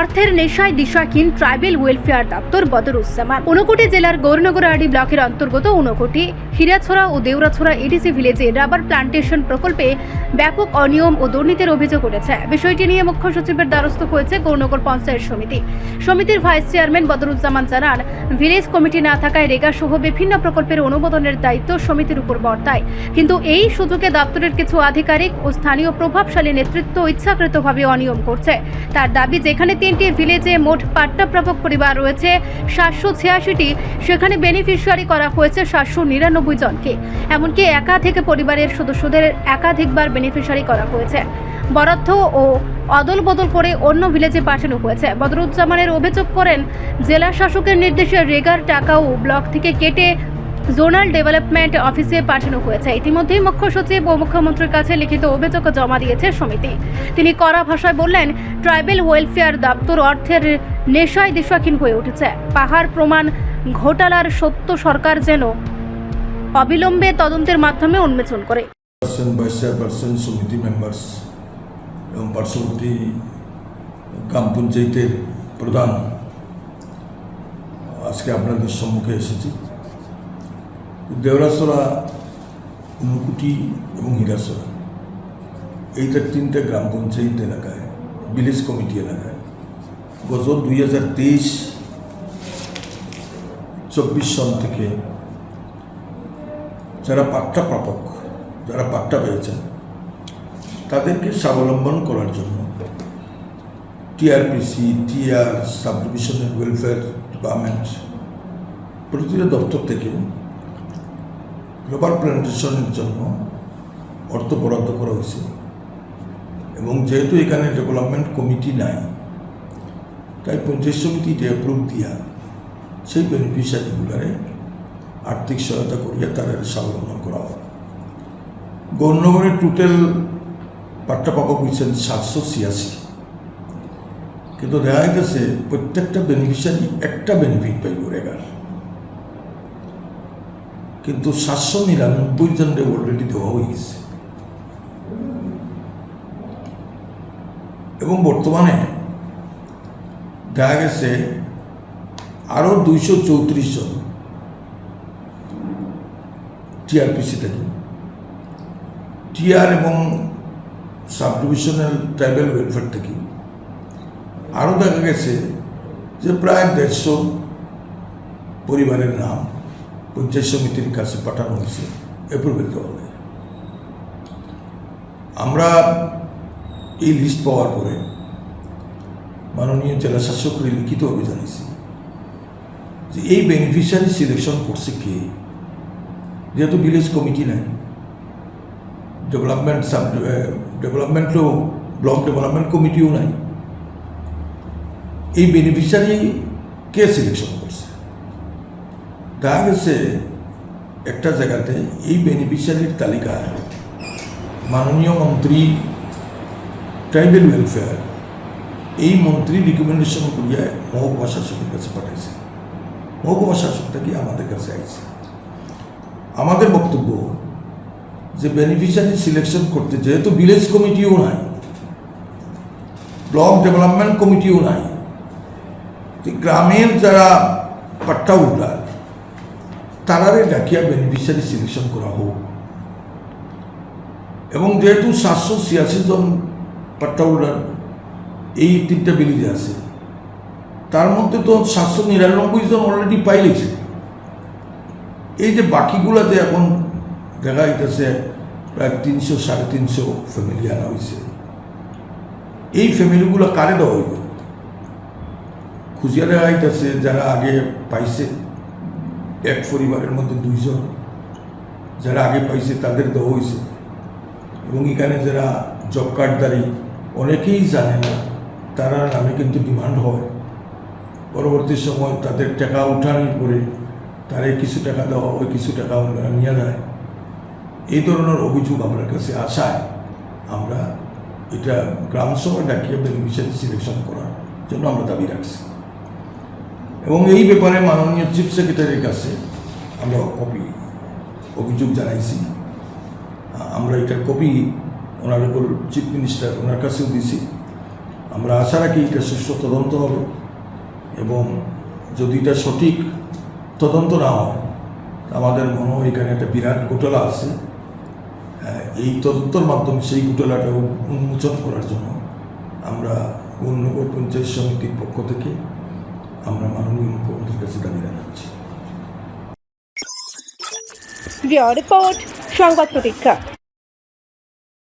অর্থের নেশায় দিশাহীন tribal welfare দপ্তর বদরুজ্জামান। ঊনকোটি জেলার গৌরনগরআডি ব্লকের অন্তর্গত ঊনকোটি। হীরাছড়া ও দেউরাছড়া এডিসি ভিলেজে রাবার প্লান্টেশন প্রকল্পে ব্যাপক অনিয়ম ও দুর্নীতির অভিযোগ উঠেছে। বিষয়টি নিয়ে মুখ্য সচিবের দ্বারস্থ হয়েছে গৌরনগর পঞ্চায়েত সমিতি। সমিতির ভাইস চেয়ারম্যান বদরুজ্জামান জানান, ভিলেজ কমিটি না থাকায় রেগা সহ বিভিন্ন প্রকল্পের অনুমোদনের দায়িত্ব সমিতির উপর বর্তায়। কিন্তু এই সুযোগে দপ্তরের কিছু আধিকারিক ও স্থানীয় প্রভাবশালী নেতৃত্ব ইচ্ছাকৃতভাবে অনিয়ম করছে। তার দাবি, যেখানে তিনটি ভিলেজে মোট পাট্টাপ্রাপক পরিবার রয়েছে। সাতশো ছিয়াশিটি সেখানে বেনিফিশিয়ারি করা হয়েছে সাতশো নিরানব্বই জনকে। এমনকি একাধিক পরিবারের সদস্যদের একাধিকবার বেনিফিশিয়ারি করা হয়েছে। বরাদ্দ ও অদল বদল করে অন্য ভিলেজে পাঠানো হয়েছে। বদরুজ্জামানের অভিযোগ করেন, জেলা শাসকের নির্দেশে রেগার টাকাও ব্লক থেকে কেটে জোনাল ডেভেলপমেন্ট অফিসে পাঠানো হয়েছে। ইতিমধ্যেই মুখ্য সচিব ও মুখ্যমন্ত্রীর কাছে লিখিত অভিযোগ জমা দিয়েছে সমিতি। তিনি কড়া ভাষায় বললেন, ট্রাইবেল ওয়েলফেয়ার দপ্তর অর্থের নেশায় দিশাহীন হয়ে উঠেছে। পাহাড় প্রমাণ ঘোটালার সত্য সরকার যেন অবিলম্বে তদন্তের মাধ্যমে উন্মোচন করে। সমিতি মেম্বার্স এবং পার্শ্ববর্তী গ্রাম পঞ্চায়েতের প্রধান, আজকে আপনাদের সম্মুখে এসেছি। দেওরাসরা নুকুটি এবং হীরাসরা। এইটা তিনটা গ্রাম পঞ্চায়েত এলাকায়, ভিলেজ কমিটি এলাকায়। গত দুই হাজার তেইশ, চব্বিশ সন থেকে যারা পাট্টা প্রাপক, যারা পাট্টা পেয়েছেন, তাদেরকে স্বাবলম্বন করার জন্য TRPC, TR sub divisional welfare department, প্রতিটা দপ্তর থেকে রবার প্ল্যান্টেশনের জন্য অর্থ বরাদ্দ করা হয়েছে। এবং যেহেতু এখানে ডেভেলপমেন্ট কমিটি নাই, তাই পঞ্চায়েত সমিতিতে অ্যাপ্রুভ দিয়া সেই বেনিফিশিয়ারিগুলারে আর্থিক সহায়তা করিয়া তারা স্বাবলম্বন করা হয় গৌরনগরের টোটাল পাট্টাপাপক হয়েছেন সাতশো ছিয়াশি। কিন্তু দেখা গেছে প্রত্যেকটা বেনিফিশিয়ারি একটা বেনিফিট পাইব রেগার। কিন্তু সাতশো নিরানব্বই জনের অলরেডি দেওয়া হয়ে গেছে। এবং বর্তমানে দেখা গেছে আরও দুইশো চৌত্রিশ জন টিআরপিসি থেকে। টিআর এবং সাব ডিভিশনাল ট্রাইবাল ওয়েলফেয়ার থেকে। আরও দেখা গেছে যে প্রায় দেড়শো পরিবারের নাম পঞ্চায়েত সমিতির কাছে পাঠানো হয়েছে অ্যাপ্রুভেল দেওয়া হয় আমরা এই লিস্ট পাওয়ার পরে মাননীয় জেলা শাসককে লিখিতভাবে জানিয়েছি যে এই বেনিফিশিয়ারি সিলেকশন করছে কে, যেহেতু ভিলেজ কমিটি নাই ডেভেলপমেন্ট সাব ডেভেলপমেন্টও ব্লক ডেভেলপমেন্ট কমিটিও নাই, এই বেনিফিশিয়ারি কে সিলেকশন করছে দেখা গেছে একটা জায়গাতে এই বেনিফিশিয়ারির তালিকায় মাননীয় মন্ত্রী ট্রাইবেল ওয়েলফেয়ার এই মন্ত্রী রিকমেন্ডেশন করিয়া মহকুমা শাসকের কাছে পাঠাইছে। মহকুমা শাসক থেকে আমাদের কাছে আইছে? আমাদের বক্তব্য, যে বেনিফিশিয়ারি সিলেকশন করতে যেহেতু ভিলেজ কমিটিও নাই ব্লক ডেভেলপমেন্ট কমিটিও নাই গ্রামের যারা পাট্টা উল্লার তারারে ডাকিয়া বেনিফিশিয়ারি সিলেকশন করা হোক। এবং যেহেতু সাতশো ছিয়াশি জন পাট্টা উল্লার এই তিনটা ভিলেজে আছে, তার মধ্যে তো সাতশো নিরানব্বই জন অলরেডি পাইলেছে এই যে বাকিগুলাতে এখন দেখা যাইতেছে, প্রায় তিনশো, সাড়ে তিনশো ফ্যামিলি আনা হয়েছে এই ফ্যামিলিগুলো কারে দেওয়া হইব? খুঁজিয়া দেখা যাইতেছে যারা আগে পাইছে। এক পরিবারের মধ্যে দুইজন যারা আগে পাইছে, তাদের দেওয়া হয়েছে এবং এখানে যারা জব কার্ডদারি অনেকেই জানে না, তারা নামে কিন্তু ডিমান্ড হয়। পরবর্তী সময় তাদের টাকা উঠানোর পরে তারে কিছু টাকা দেওয়া হয়, কিছু টাকা ওনারা নিয়ে যায়। এই ধরনের অভিযোগ আমার কাছে আসায় আমরা এটা গ্রাম সভা ডাকিয়ে বেনিফিশিয়ারি সিলেকশন করার জন্য আমরা দাবি রাখছি। এবং এই ব্যাপারে মাননীয় চিফ সেক্রেটারির কাছে আমরা কপি, অভিযোগ জানাইছি। আমরা এটার কপি ওনার উপর চিফ মিনিস্টার ওনার কাছেও দিছি। আমরা আশা রাখি এটা সুষ্ঠু তদন্ত হবে এবং যদি এটা সঠিক তদন্ত না হয়, আমাদের মনে হয় এখানে একটা বিরাট ঘোটালা আছে। এই তদন্তর মাধ্যমে সেই ঘোটালাটা উন্মোচন করার জন্য আমরা গুণনগর পঞ্চায়েত সমিতির পক্ষ থেকে আমরা মাননীয় মুখ্যমন্ত্রীর কাছে দাবি জানাচ্ছি। রিপোর্ট সংবাদ প্রতীক্ষা।